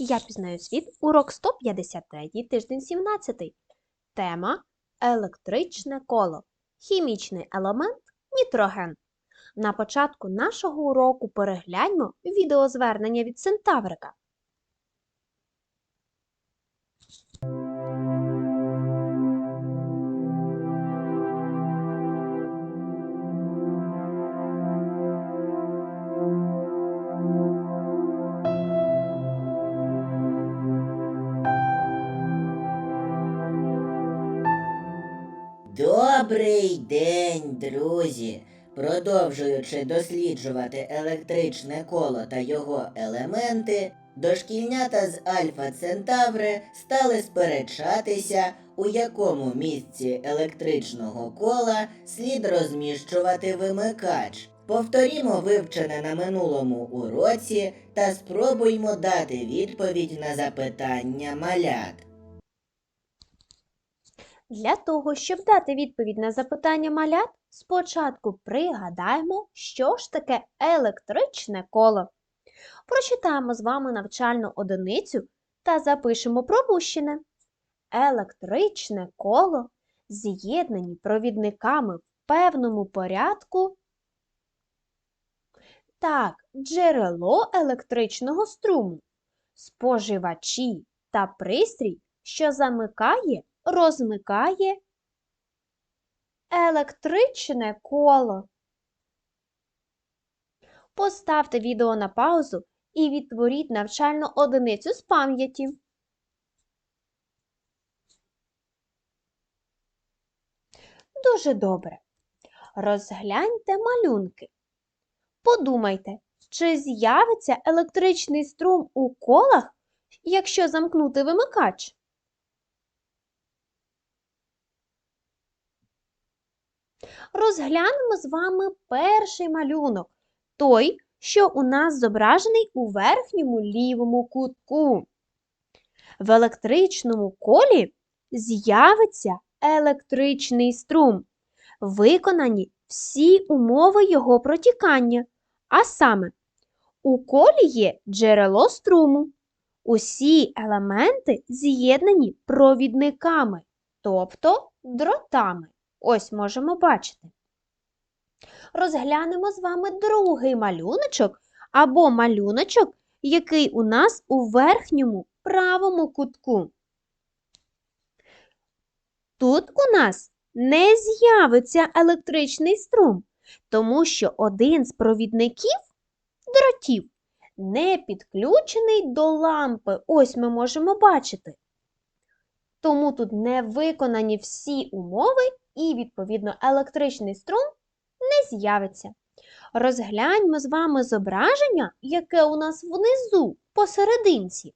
Я пізнаю світ, урок 153, тиждень 17. Тема електричне коло. Хімічний елемент нітроген. На початку нашого уроку перегляньмо відеозвернення від Центаврика. Добрий день, друзі! Продовжуючи досліджувати електричне коло та його елементи, дошкільнята з Альфа Центаври стали сперечатися, у якому місці електричного кола слід розміщувати вимикач. Повторімо вивчене на минулому уроці та спробуймо дати відповідь на запитання малят. Для того, щоб дати відповідь на запитання малят, спочатку пригадаємо, що ж таке електричне коло. Прочитаємо з вами навчальну одиницю та запишемо пропущене. Електричне коло з'єднані провідниками в певному порядку. Так, джерело електричного струму, споживачі та пристрій, що замикає розмикає електричне коло. Поставте відео на паузу і відтворіть навчальну одиницю з пам'яті. Дуже добре. Розгляньте малюнки. Подумайте, чи з'явиться електричний струм у колах, якщо замкнути вимикач? Розглянемо з вами перший малюнок, той, що у нас зображений у верхньому лівому кутку. В електричному колі з'явиться електричний струм. Виконані всі умови його протікання. А саме, у колі є джерело струму. Усі елементи з'єднані провідниками, тобто дротами. Ось можемо бачити. Розглянемо з вами другий малюночок або малюночок, який у нас у верхньому правому кутку. Тут у нас не з'явиться електричний струм, тому що один з провідників дротів не підключений до лампи. Ось ми можемо бачити. Тому тут не виконані всі умови і, відповідно, електричний струм не з'явиться. Розгляньмо з вами зображення, яке у нас внизу посерединці.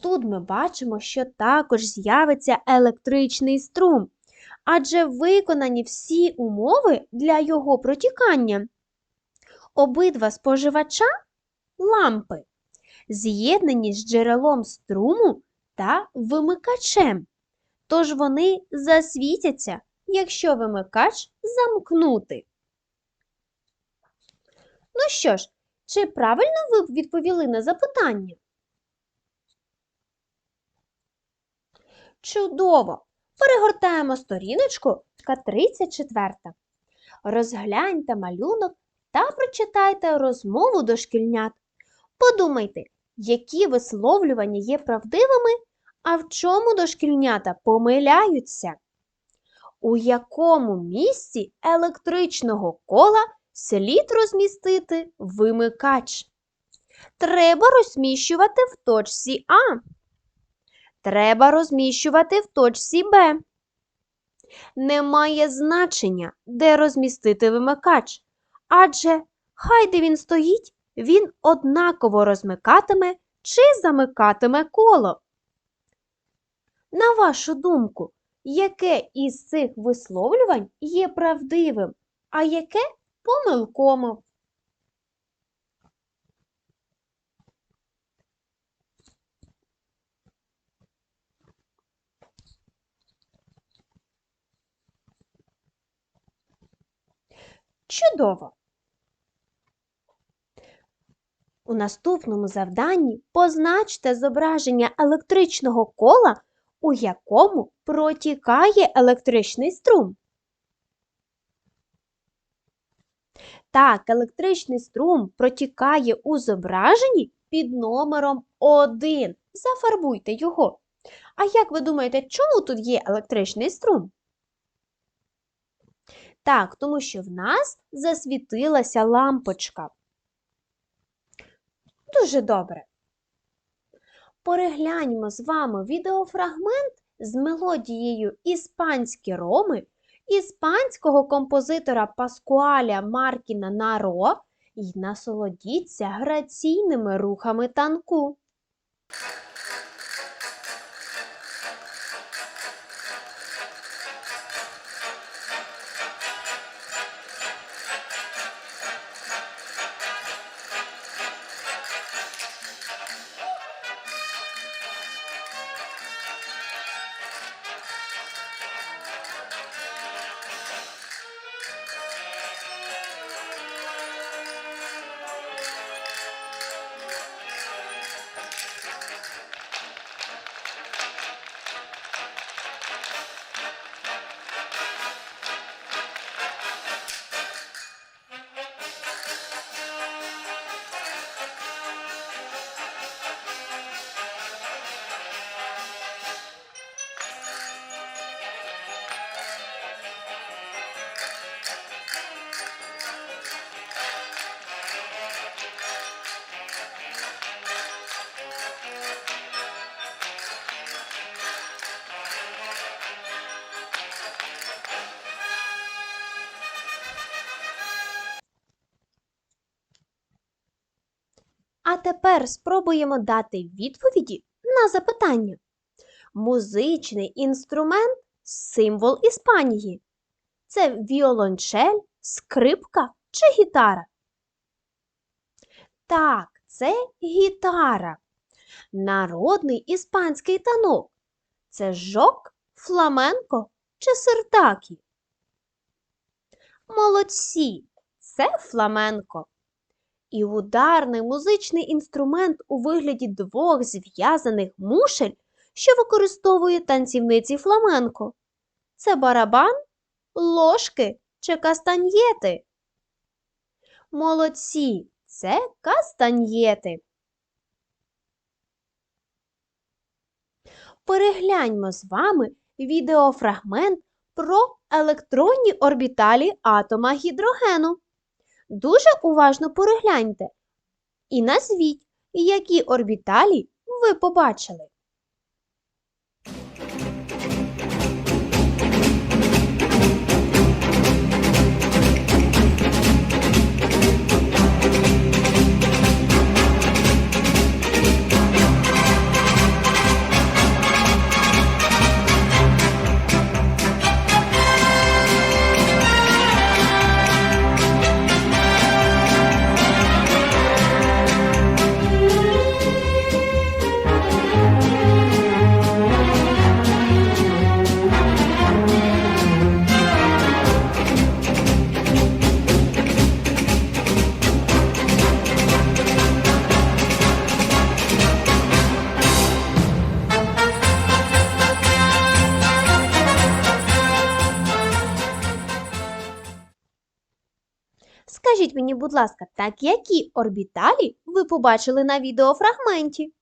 Тут ми бачимо, що також з'явиться електричний струм, адже виконані всі умови для його протікання. Обидва споживача лампи з'єднані з джерелом струму та вимикачем. Тож вони засвітяться, якщо вимикач замкнути. Ну що ж, чи правильно ви відповіли на запитання? Чудово! Перегортаємо сторіночку 34. Розгляньте малюнок та прочитайте розмову дошкільнят. Подумайте, які висловлювання є правдивими а в чому дошкільнята помиляються? У якому місці електричного кола слід розмістити вимикач? Треба розміщувати в точці А. Треба розміщувати в точці Б. Немає значення, де розмістити вимикач. Адже хай де він стоїть, він однаково розмикатиме чи замикатиме коло. На вашу думку, яке із цих висловлювань є правдивим, а яке помилкоме? Чудово! У наступному завданні позначте зображення електричного кола, у якому протікає електричний струм. Так, електричний струм протікає у зображенні під номером 1. Зафарбуйте його. А як ви думаєте, чому тут є електричний струм? Так, тому що в нас засвітилася лампочка. Дуже добре. Перегляньмо з вами відеофрагмент з мелодією Іспанські роми іспанського композитора Паскуаля Маркіна Наро і насолодіться граційними рухами танку. А тепер спробуємо дати відповіді на запитання. Музичний інструмент символ Іспанії. Це віолончель, скрипка чи гітара? Так, це гітара. Народний іспанський танок. Це жок, фламенко чи сертакі? Молодці, це фламенко. І ударний музичний інструмент у вигляді двох зв'язаних мушель, що використовує танцівниці фламенко. Це барабан, ложки чи кастаньєти. Молодці, це кастаньєти. Перегляньмо з вами відеофрагмент про електронні орбіталі атома гідрогену. Дуже уважно перегляньте і назвіть, які орбіталі ви побачили. Будь ласка, так які орбіталі ви побачили на відеофрагменті?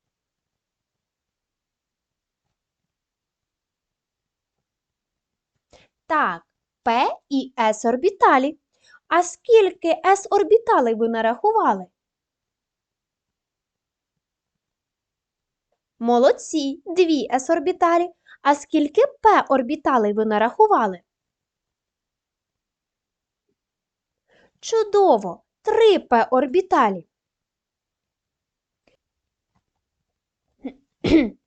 Так, П і С орбіталі. А скільки С орбіталей ви нарахували? Молодці, дві С орбіталі. А скільки П орбіталей ви нарахували? Чудово! Три П орбіталі.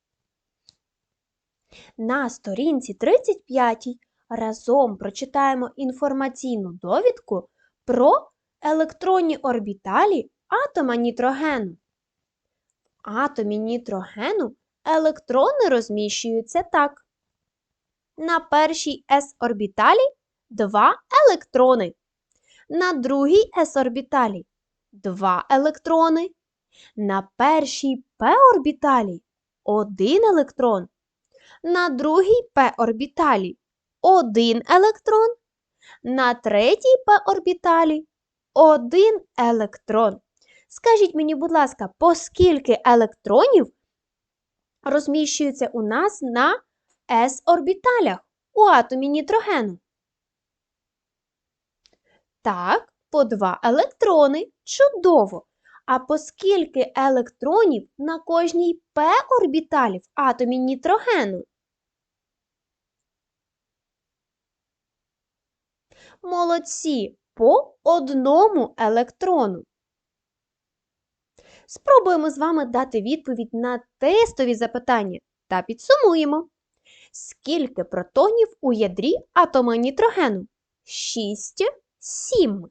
На сторінці 35 разом прочитаємо інформаційну довідку про електронні орбіталі атома нітрогену. В атомі нітрогену електрони розміщуються так. На першій s-орбіталі два електрони. На другій s-орбіталі два електрони. На першій p-орбіталі один електрон, на другій p-орбіталі один електрон, на третій p-орбіталі один електрон. Скажіть мені, будь ласка, по скільки електронів розміщується у нас на s-орбіталях у атомі нітрогену? Так, по два електрони. Чудово! А по скільки електронів на кожній p-орбіталі в атомі нітрогену? Молодці! По одному електрону. Спробуємо з вами дати відповідь на тестові запитання та підсумуємо. Скільки протонів у ядрі атома нітрогену? 6, 7.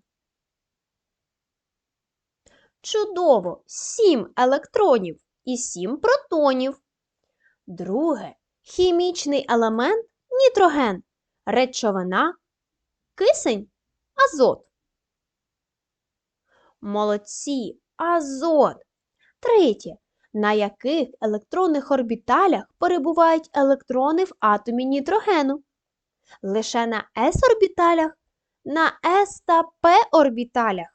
Чудово! 7 електронів і 7 протонів. Друге. Хімічний елемент нітроген. Речовина, кисень, азот. Молодці, азот. Третє. На яких електронних орбіталях перебувають електрони в атомі нітрогену? Лише на s-орбіталях, на s та p-орбіталях.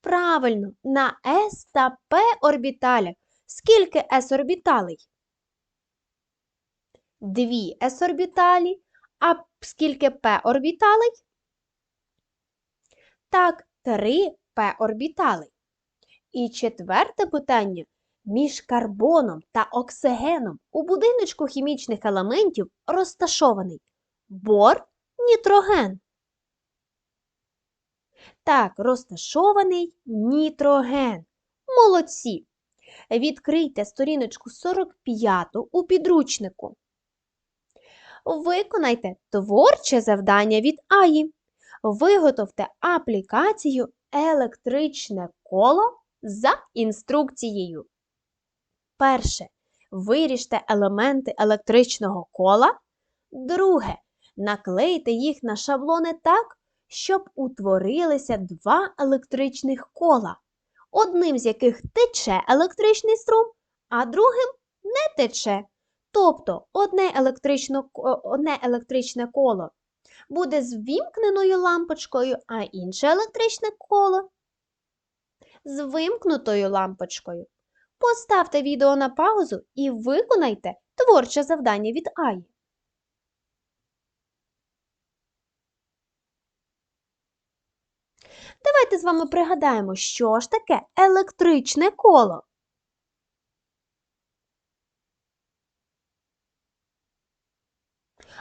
Правильно, на s та p-орбіталях. Скільки s-орбіталей? Дві s-орбіталі. А скільки p-орбіталей? Так, три p-орбіталей. І четверте питання. Між карбоном та оксигеном у будиночку хімічних елементів розташований бор, нітроген. Так, розташований нітроген. Молодці! Відкрийте сторіночку 45 у підручнику. Виконайте творче завдання від Аї. Виготовте аплікацію електричне коло за інструкцією. Перше. Виріжте елементи електричного кола. Друге. Наклейте їх на шаблони так, щоб утворилися два електричних кола, одним з яких тече електричний струм, а другим не тече. Тобто одне, електрично, одне електричне коло буде з вімкненою лампочкою, а інше електричне коло з вимкнутою лампочкою. Поставте відео на паузу і виконайте творче завдання від Аї. Давайте з вами пригадаємо, що ж таке електричне коло.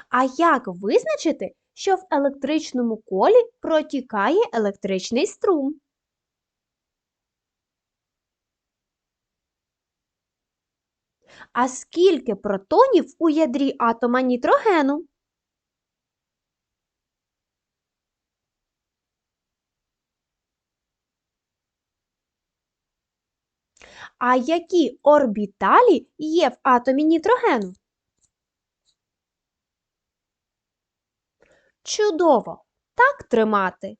А як визначити, що в електричному колі протікає електричний струм? А скільки протонів у ядрі атома нітрогену? А які орбіталі є в атомі нітрогену? Чудово! Так тримати.